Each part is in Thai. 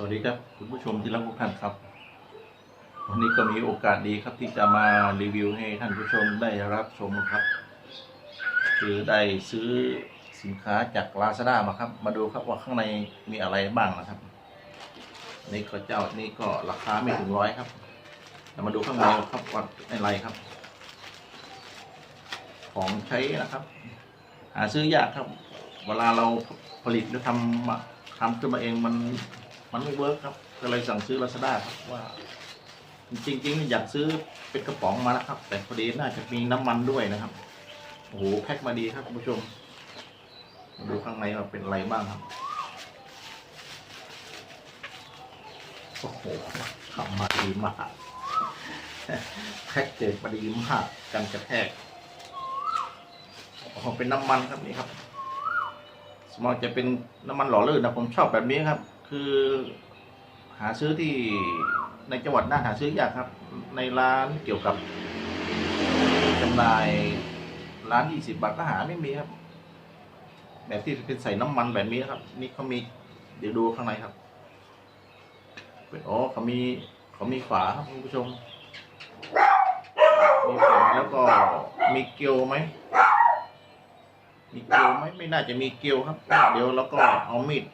สวัสดีครับคุณผู้ชมที่รักทุกท่านครับ วันนี้ก็มีโอกาสดีครับที่จะมารีวิวให้ท่านผู้ชมได้รับชมครับ คือได้ซื้อสินค้าจากลาซาด้ามาครับ มาดูครับว่าข้างในมีอะไรบ้างนะครับ นี่ก็เจ้านี่ก็ราคาไม่ถึงร้อยครับเรามาดูข้างในครับว่าอะไรครับ ของใช้นะครับ หาซื้อยากครับ เวลาเราผลิตหรือทำทำขึ้นมาเองมัน มันไม่เวิร์กครับก็เลยสั่งซื้อลาซาด้าครับว่า จริงๆอยากซื้อเป็นกระป๋องมาแล้วครับ แต่พอดีน่าจะมีน้ำมันด้วยนะครับโอ้โหแพ็คมาดีครับคุณผู้ชมมาดูข้างในว่าเป็นอะไรบ้างครับโอ้โหทำมาดีมากแพ็กเกจมาดีมากกันกระแทกโอ้โหเป็นน้ำมันครับนี่ครับสมองจะเป็นน้ำมันหล่อลื่นนะผมชอบแบบนี้ครับ คือหาซื้อที่ในจังหวัดน่านหาซื้อยากครับ ในร้านเกี่ยวกับจำหน่ายร้านยี่สิบบาทก็หาไม่มีครับ แบบที่เป็นใส่น้ำมันแบบนี้ครับ นี่เขามีเดี๋ยวดูข้างในครับเป็นอ๋อเขามีเขามีฝาครับคุณผู้ชม มีฝาแล้วก็มีเกลียวไหมมีเกลียวไหมไม่น่าจะมีเกลียวครับ เดี๋ยวเราก็เอามีด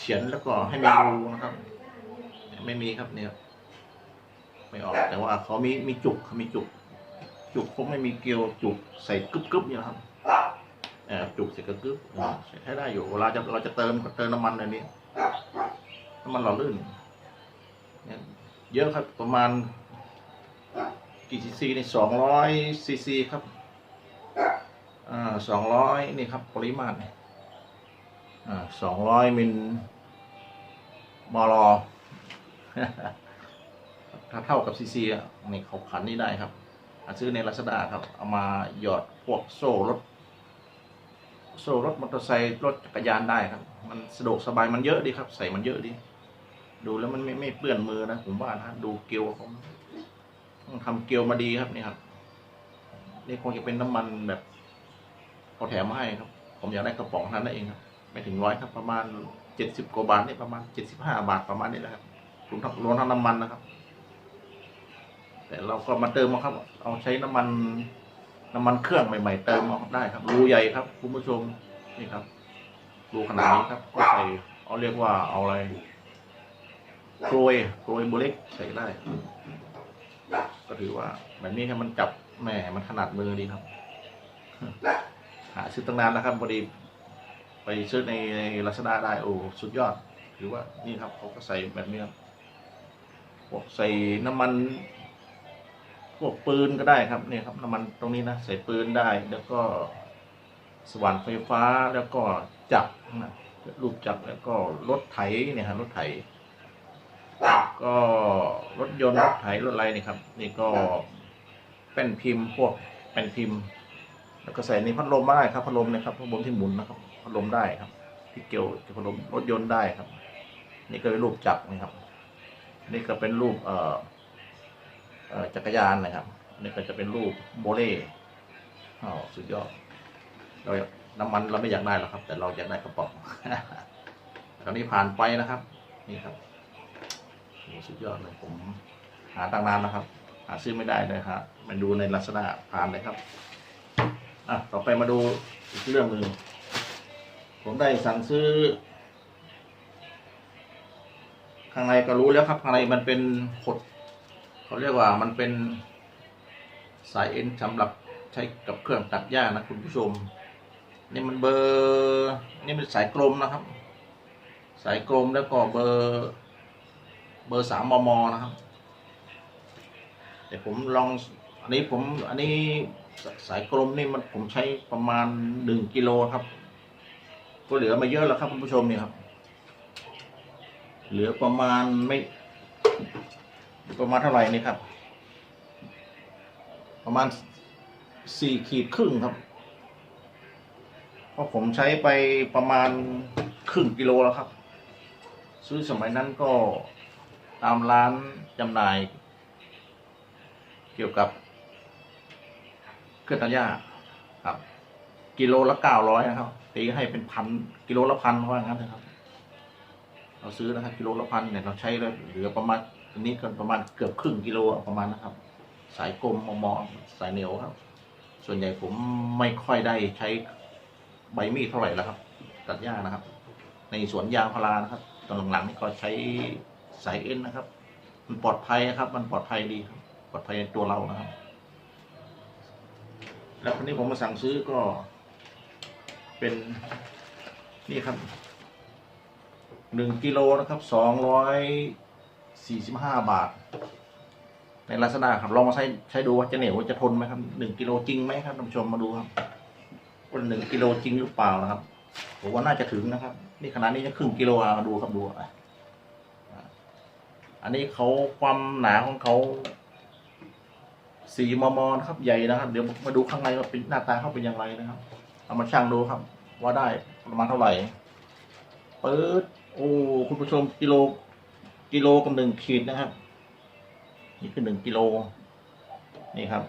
เฉือนแล้วก็ให้มีรูนะครับ ไม่มีครับเนี่ยไม่ออกแต่ว่าเขามีมีจุกเขามีจุก จุกเขาไม่มีเกลียวจุกใส่กึบกึบเนี่ยครับเออจุกใส่กึบกึบอ่าใช้ได้อยู่เวลาจะเราจะเติมเติมน้ำมันอันนี้น้ำมันหล่อลื่นเนี่ยเยอะครับประมาณกี่ซีซีในสองร้อยซีซีครับ อ่าสองร้อยนี่ครับ ปริมาตรอ่า สองร้อยมิลมลถ้าเท่ากับซีซีอะนี่เขาขันนี่ได้ครับหาซื้อในลาซาด้าครับ เอามาหยอดพวกโซ่รถ โซ่รถมอเตอร์ไซค์รถจักรยานได้ครับ มันสะดวกสบายมันเยอะดีครับ ใส่มันเยอะดีดูแล้วมันไม่ไม่เปื้อนมือนะผมว่านะดูเกลียวเขาทำเกลียวมาดีครับนี่ครับนี่คงจะเป็นน้ำมันแบบเขาแถมมาให้ครับ ผมอยากได้กระป๋องนั้นนั่นเองครับ ไม่ถึงร้อยครับประมาณเจ็ดสิบกว่าบาทนี่ประมาณเจ็ดสิบห้าบาทประมาณนี้แหละครับรวมทั้งรวมทั้งน้ำมันนะครับ แต่เราก็มาเติมเอาครับ เอาใช้น้ำมัน น้ำมันเครื่องใหม่ ๆ เติมเอาได้ครับรูใหญ่ครับคุณผู้ชมนี่ครับรูขนาดนี้ครับก็ใส่เอาเรียกว่าเอาอะไรโกรยโกรยโบเล็กใส่ได้ ก็ถือว่าแบบนี้ครับมันจับแหมมันถนัดมือดีครับ หาซื้อตั้งนานนะครับพอดี ไปซื้อในลาซาด้าได้โอ้สุดยอดถือว่านี่ครับเขาก็ใส่แบบนี้ครับพวกใส่น้ำมันพวกปืนก็ได้ครับเนี่ยครับน้ำมันตรงนี้นะใส่ปืนได้แล้วก็สว่านไฟฟ้าแล้วก็จักรนะลูกจักรแล้วก็รถไถเนี่ยฮะรถไถ ก็รถยนต์รถไถรถอะไรนี่ครับ นี่ก็แป้นพิมพ์พวกแป้นพิมพ์ แล้วก็ใส่ในพัดลมได้ครับพัดลมนะครับพัดลมที่หมุนนะครับ พัดลมได้ครับ ที่เกี่ยวกับพัดลมรถยนต์ได้ครับ นี่ก็เป็นรูปจักรนะครับ นี่ก็เป็นรูปเอ่อจักรยานนะครับนี่ก็จะเป็นรูปโบเล่อ๋อสุดยอดเราน้ำมันเราไม่อยากได้หรอกครับ แต่เราอยากได้กระป๋องตอนนี้ผ่านไปนะครับ นี่ครับโอ้สุดยอดเลยผมหาตั้งนานนะครับ หาซื้อไม่ได้เลยครับมาดูในลักษณะผ่านเลยครับอะต่อไปมาดูอีกเรื่องหนึ่ง ผมได้สั่งซื้อ ข้างในก็รู้แล้วครับ ข้างในมันเป็นขดเขาเรียกว่ามันเป็นสายเอ็นสำหรับใช้กับเครื่องตัดหญ้านะคุณผู้ชม นี่มันเบอร์นี่เป็นสายกลมนะครับ สายกลมแล้วก็เบอร์เบอร์สามมมนะครับแต่ผมลองอันนี้ผมอันนี้สายกลมนี่มันผมใช้ประมาณหนึ่งกิโลครับ ก็เหลือมาเยอะแล้วครับคุณผู้ชมนี่ครับ เหลือประมาณไม่ ประมาณเท่าไหร่นี่ครับ ประมาณสี่ขีดครึ่งครับ เพราะผมใช้ไปประมาณครึ่งกิโลแล้วครับ ซื้อสมัยนั้นก็ตามร้านจำหน่าย เกี่ยวกับเครื่องตัดหญ้าครับ กิโลละเก้าร้อยนะครับ ตีให้เป็นพันกิโลละพันว่าะงั้นนะครับ เราซื้อนะครับกิโลละพันเนี่ยเราใช้แล้วเหลือประมาณอันนี้ก็ประมาณเกือบครึ่งกิโลประมาณนะครับ สายกลมมอมอสายเหนียวครับ ส่วนใหญ่ผมไม่ค่อยได้ใช้ใบมีดเท่าไหร่แล้วครับ ตัดหญ้านะครับ ในสวนยางพารานะครับตอนหลังๆนี่ก็ใช้สายเอ็นนะครับ มันปลอดภัยนะครับ มันปลอดภัยดีครับปลอดภัยในตัวเรานะครับ แล้วคนนี้ผมมาสั่งซื้อก็ เป็นนี่ครับหนึ่งกิโลนะครับสองร้อยสี่สิบห้าบาท ในลักษณะครับลองมาใช้ใช้ดูว่าจะเหนียวจะทนไหมครับหนึ่งกิโลจริงไหมครับท่านผู้ชมมาดูครับว่าหนึ่งกิโลจริงหรือเปล่านะครับผมว่าน่าจะถึงนะครับ นี่ขนาดนี้จะครึ่งกิโลอะมาดูครับดูอะอันนี้เขาความหนาของเขาสี่มมนะครับใหญ่นะครับ เดี๋ยวมาดูข้างในว่าเป็นหน้าตาเขาเป็นอย่างไรนะครับ เอามาชั่งดูครับ ว่าได้ประมาณเท่าไหร่เปิดโอ้คุณผู้ชมกิโลกิโลกับหนึ่งขีดนะครับ นี่คือหนึ่งกิโลนี่ครับ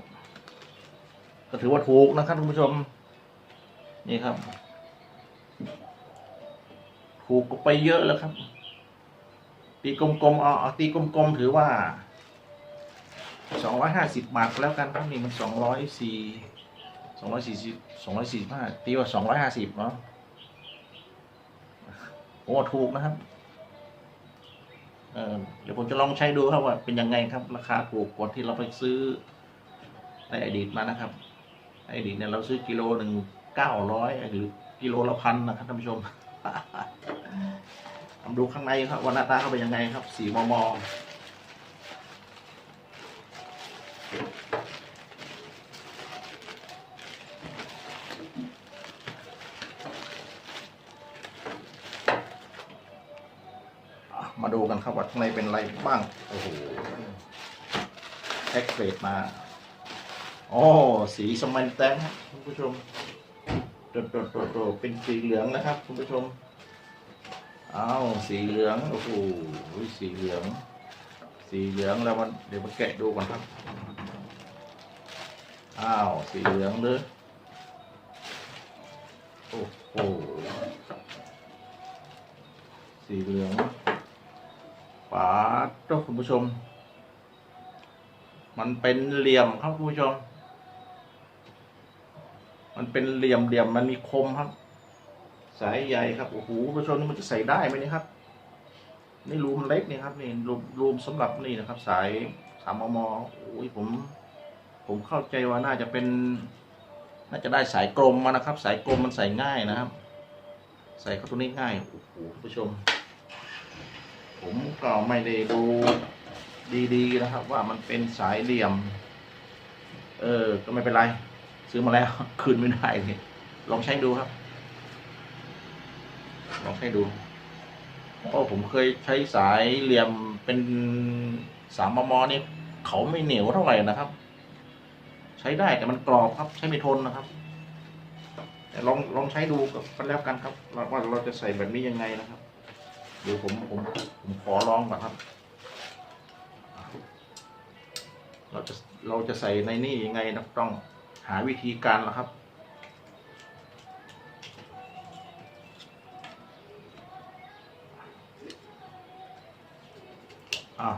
ก็ถือว่าถูกนะครับคุณผู้ชม นี่ครับ ถูกไปเยอะแล้วครับ ตีกลมๆเอาตีกลมๆถือว่าสองร้อยห้าสิบบาทแล้วกันครับนี่มันสองร้อยสี่ สองร้อยสี่สิบสองร้อยสี่สิบห้าตีว่าสองร้อยห้าสิบเนาะโอ้ถูกนะครับเเดี๋ยวผมจะลองใช้ดูครับว่าเป็นยังไงครับ ราคาถูกกว่าที่เราไปซื้อในอดีตมานะครับในอดีตเนี่ยเราซื้อกิโลหนึ่งเก้าร้อยหรือกิโลละพันนะครับท่านผู้ชมทำดูข้างในครับว่าหน้าตาเขาเป็นยังไงครับสีมอมอะมาดูกันครับว่า ข้างในเป็นอะไรบ้าง โอ้โหแพ็กเกจมาโอ้สีสมันแตงครับคุณผู้ชมโดดโดดโดดโดดเป็นสีเหลืองนะครับ คุณผู้ชมอ้าวสีเหลืองโอ้โหสีเหลือง สีเหลืองแล้วมันเดี๋ยวมาแกะดูก่อนครับอ้าวสีเหลืองเลยโอ้โหสีเหลือง ป๋าต้องคุณผู้ชม มันเป็นเหลี่ยมครับคุณผู้ชม มันเป็นเหลี่ยมเหลี่ยมมันมีคมครับ สายใยครับโอ้โหคุณผู้ชมนี่มันจะใส่ได้ไหมนี่ครับ นี่รูมเล็กนี่ครับนี่รูมรูมสำหรับนี่นะครับ สายสามมมโอ้ยผม ผมเข้าใจว่าน่าจะเป็น น่าจะได้สายกลมมานะครับ สายกลมมันใส่ง่ายนะครับ ใส่เข้าตรงนี้ง่ายโอ้โหคุณผู้ชม ผมก็ไม่ได้ดูดีๆนะครับ ว่ามันเป็นสายเหลี่ยม เออ ก็ไม่เป็นไร ซื้อมาแล้ว คืนไม่ได้เลยลองใช้ดูครับ ลองให้ดูเพราะผมเคยใช้สายเหลี่ยมเป็นสามมมนี่เขาไม่เหนียวเท่าไหร่นะครับ ใช้ได้แต่มันกรอบครับ ใช้ไม่ทนนะครับลองลองใช้ดูกันแล้วกันครับว่าเราจะใส่แบบนี้ยังไงนะครับ เดี๋ยวผมผมผมขอลองก่อนครับ เราจะเราจะใส่ในนี่ยังไงนะต้องหาวิธีการแล้วครับ อ่า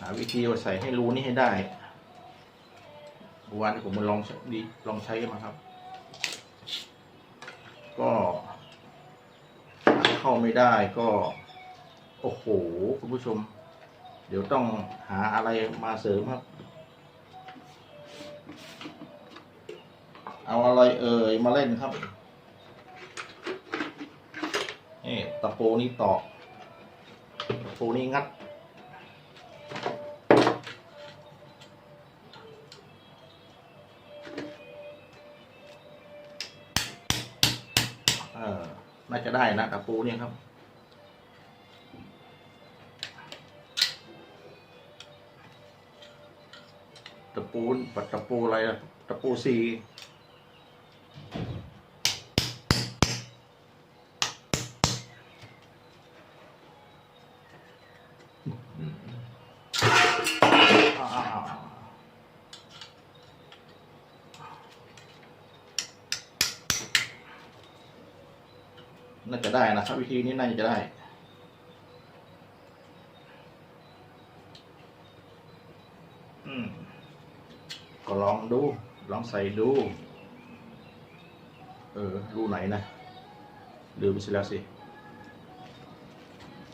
หาวิธีว่าใส่ให้รูนี้ให้ได้วานผมมาลองดีลองใช้มาครับ ก็ เข้าไม่ได้ก็ โอ้โห คุณผู้ชม เดี๋ยวต้องหาอะไรมาเสริมครับ เอาอะไรเอ่ยมาเล่นครับ นี่ตะปูนี้ตอกตะปูนี่งัดเออ น่าจะได้นะตะปูเนี่ยครับ ตะปูปัดตะปูอะไรอะตะปูสี น่าจะได้นะครับ วิธีนี้น่าจะได้ก็ลองดู ลองใส่ดู เออ รูไหนนะลืมไปแล้วสิ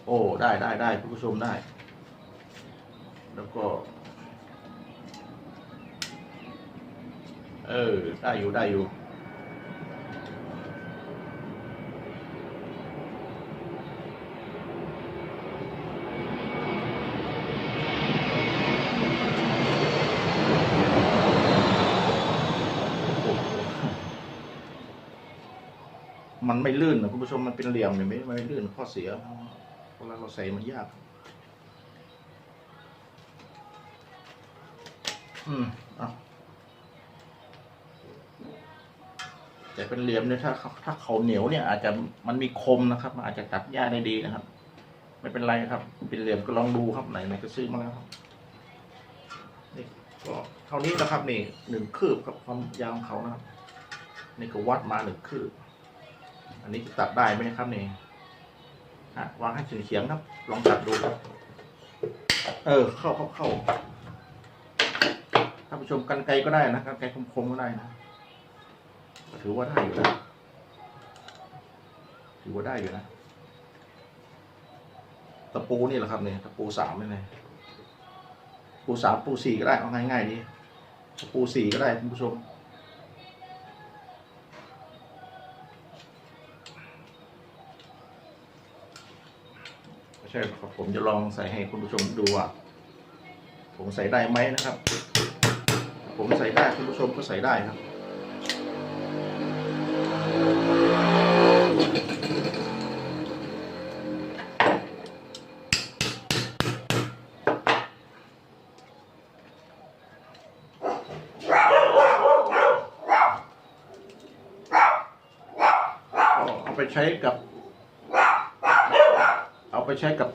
โอ้ ได้ได้ได้ผู้ชมได้ แล้วก็ เออ ได้อยู่ได้อยู่ มันไม่ลื่นนะคุณผู้ชมมันเป็นเหลี่ยมเนี่ยไม่ไม่ลื่นข้อเสียเวลาเราใส่มันยาก อืมอะแต่เป็นเหลี่ยมเนี่ยถ้าถ้าเขาเหนียวเนี่ย อาจจะมันมีคมนะครับ มันอาจจะตัดหญ้าได้ดีนะครับ ไม่เป็นไรครับ เป็นเหลี่ยมก็ลองดูครับไหนไหนก็ซื้อมาแล้วครับนี่ก็เท่านี้นะครับนี่หนึ่งคืบกับความยาวของเขานะครับนี่ก็วัดมาหนึ่งคืบ อันนี้จะตัดได้ไหมครับนี่ฮะวางให้เฉียงๆครับ ลองตัดดูครับ เออ เข้าเข้าเข้าท่านผู้ชมกันไกลก็ได้นะกันไกลคมๆก็ได้นะถือว่าได้อยู่นะถือว่าได้อยู่นะตะปูนี่แหละครับเนี่ยตะปูสามนี่เลยปูสามปูสี่ก็ได้เอาง่ายๆดีตะปูสี่ก็ได้ท่านผู้ชม ใช่ครับผมจะลองใส่ให้คุณผู้ชมดูว่า ผมใส่ได้ไหมนะครับ ผมใส่ได้คุณผู้ชมก็ใส่ได้ครับเอาไปใช้กับ เอาไปใช้กับ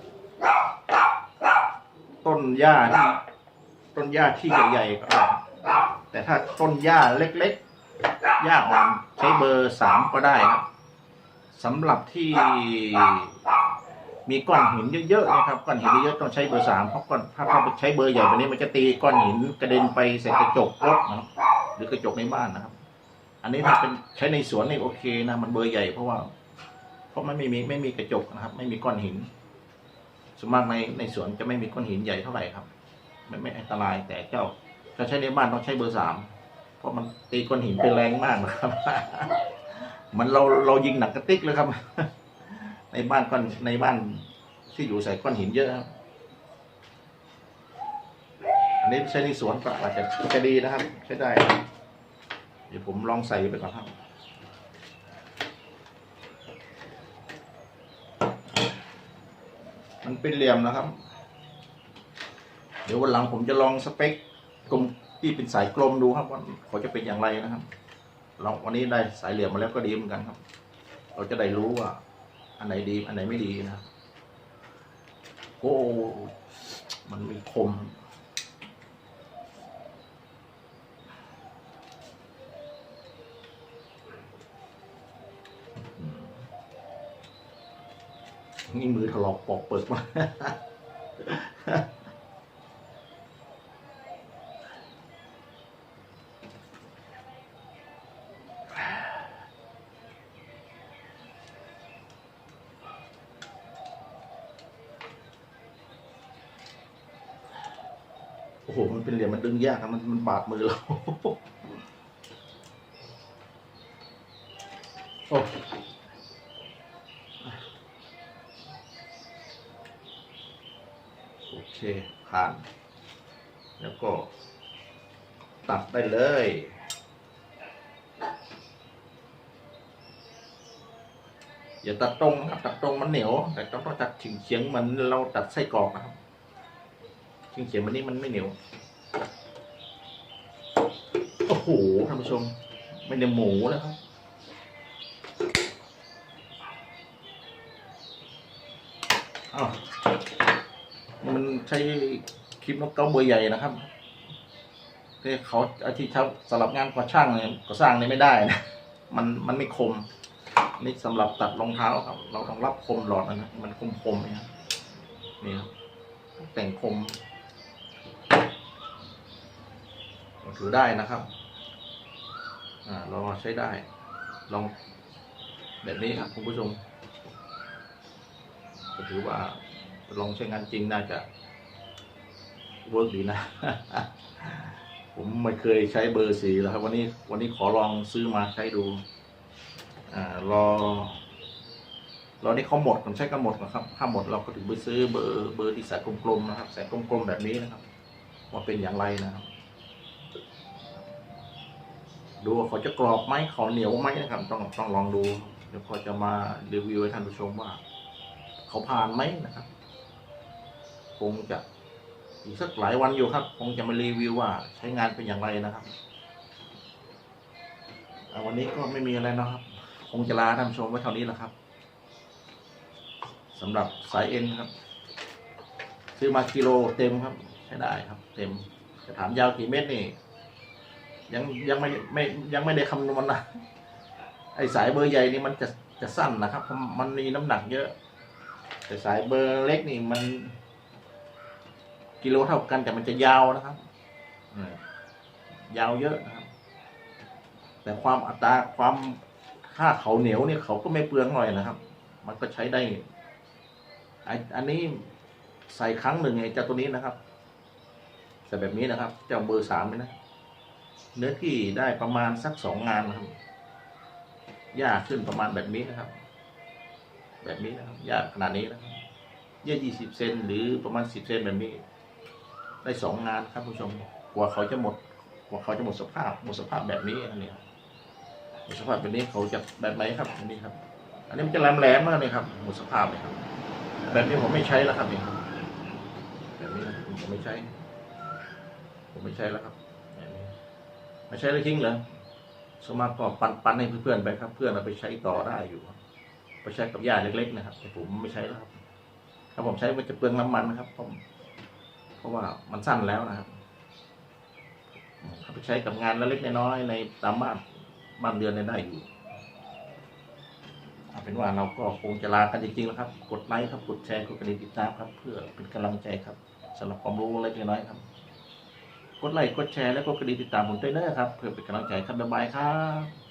ต้นหญ้าที่ต้นหญ้าที่ใหญ่ๆก็ได้แต่ถ้าต้นหญ้าเล็กๆหญ้าอ่อนใช้เบอร์สามก็ได้ครับสำหรับที่มีก้อนหินเยอะๆนะครับก้อนหินเยอะต้องใช้เบอร์สามเพราะก้อนถ้าถ้าใช้เบอร์ใหญ่แบบนี้มันจะตีก้อนหินกระเด็นไปใส่กระจกรถนะครับหรือกระจกในบ้านนะครับ อันนี้ถ้าเป็นใช้ในสวนนี่โอเคนะมันเบอร์ใหญ่เพราะว่า ราะมันไม่มีไม่มีกระจกนะครับ ไม่มีก้อนหินส่วนมากในในสวนจะไม่มีก้อนหินใหญ่เท่าไหร่ครับไม่ไม่อันตรายแต่เจ้าถ้าใช้ในบ้านต้องใช้เบอร์สามเพราะมันตีก้อนหินเป็นแรงมากนะครับ มันเราเรายิงหนักกระติกเลยครับ ในบ้านก้อนในบ้านที่อยู่ใส่ก้อนหินเยอะครับอันนี้ใช้ในสวนก็อาจจะจะดีนะครับ ใช้ได้เดี๋ยวผมลองใส่ไปก่อนครับ มันเป็นเหลี่ยมนะครับ เดี๋ยววันหลังผมจะลองสเปคกลมที่เป็นสายกลมดูครับว่าเขาจะเป็นอย่างไรนะครับลองวันนี้ได้สายเหลี่ยมมาแล้วก็ดีเหมือนกันครับ เราจะได้รู้ว่า อันไหนดี อันไหนไม่ดีนะโอ้มันมีคม นี่มือถลอกปอกเปิดมาโอ้โห มันเป็นเหลี่ยมมันดึงยากครับมันมันบาดมือเรา โอ้โก็ ตัดได้เลย อย่าตัดตรงนะครับตัดตรงมันเหนียว แต่ต้องต้องตัดถึงเฉียงเหมือนเราตัดไส้กรอกนะครับถึงเฉียงมันนี้มันไม่เหนียวโอ้โหท่านผู้ชม ไม่ได้หมูนะครับอ้าวมันใช้ ลิปนกเก้าเบอร์ใหญ่นะครับที่เขาอาทิตย์เขาสำหรับงานก่อช่างเนี่ยก่อสร้างเนี่ยไม่ได้นะมันมันไม่คม นี่สำหรับตัดรองเท้าครับ เราต้องรับคมหลอดนะมันคมคมเนี่ยนี่ครับแต่งคมถือได้นะครับ อ่าลองใช้ได้ ลองแบบนี้ครับคุณผู้ชมก็ถือว่าลองใช้งานจริงน่าจะ เวิร์กดีนะ ผมไม่เคยใช้เบอร์สีแล้วครับ วันนี้วันนี้ขอลองซื้อมาใช้ดู อ่ารอรอนี่เขาหมดผมใช้กันหมดนะครับ ถ้าหมดเราก็ถึงไปซื้อเบอร์เบอร์ที่ใส่กลมๆนะครับใส่กลมๆแบบนี้นะครับว่าเป็นอย่างไรนะครับ ดูว่าเขาจะกรอบไหมเขาเหนียวไหมนะครับ ต้องต้องลองดูเดี๋ยวพอจะมารีวิวให้ท่านผู้ชมว่า เขาผ่านไหมนะครับ คงจะ อีกสักหลายวันอยู่ครับ คงจะมารีวิวว่าใช้งานเป็นอย่างไรนะครับวันนี้ก็ไม่มีอะไรนะครับ คงจะลาท่านชมไว้เท่านี้แหละครับสำหรับสายเอ็นครับ ซื้อมากิโลเต็มครับ ใช้ได้ครับ เต็ม จะถามยาวกี่เมตรนี่ ยังยังไม่ไม่ยังไม่ได้คำนวณนะไอสายเบอร์ใหญ่นี่มันจะจะสั้นนะครับเพราะมันมีน้ำหนักเยอะ แต่สายเบอร์เล็กนี่มัน กิโลเท่ากันแต่มันจะยาวนะครับยาวเยอะนะครับ แต่ความอัตราความค่าเขาเหนียวเนี่ยเขาก็ไม่เปลืองหน่อยนะครับ มันก็ใช้ได้ อันนี้ใส่ครั้งหนึ่งไอ้เจ้าตัวนี้นะครับใส่แบบนี้นะครับ เจ้าเบอร์สามนะ เนื้อที่ได้ประมาณสักสองงานนะครับหญ้าขึ้นประมาณแบบนี้นะครับ แบบนี้นะครับหญ้าขนาดนี้นะครับเยื่อยี่สิบเซนหรือประมาณสิบเซนแบบนี้ ได้สองงานครับผู้ชมกว่าเขาจะหมดกว่าเขาจะหมดสภาพหมดสภาพแบบนี้อันนี้หมดสภาพแบบนี้เขาจะแบบไหนครับอันนี้ครับ อันนี้มันจะแหลมๆมมากเลยครับหมดสภาพเลยครับ แบบนี้ผมไม่ใช้แล้วครับนี่ครับแบบนี้ผมไม่ใช้ ผมไม่ใช้แล้วครับแบบนี้ไม่ใช้แล้วทิ้งเหรอสมาก็ปันปันให้เพื่อนๆไปครับ เพื่อนเอาไปใช้ต่อได้อยู่ไปใช้กับหญ้าเล็กๆนะครับแต่ผมไม่ใช้แล้วครับถ้าผมใช้มันจะเปลืองน้ำมันนะครับผม เพราะว่ามันสั้นแล้วนะครับถ้าไปใช้กับงานเล็กๆน้อยๆในตามบ้านบ้านเรือนได้อยู่เป็นว่าเราก็คงจะลากันจริงๆแล้วครับ กดไลค์ครับ กดแชร์ กดกระดิ่งติดตามครับ เพื่อเป็นกำลังใจครับสำหรับความรู้เล็กๆน้อยๆครับ กดไลค์ กดแชร์ แล้วก็กระดิ่งติดตามผมด้วยนะครับ เพื่อเป็นกำลังใจครับบ๊ายบายครับ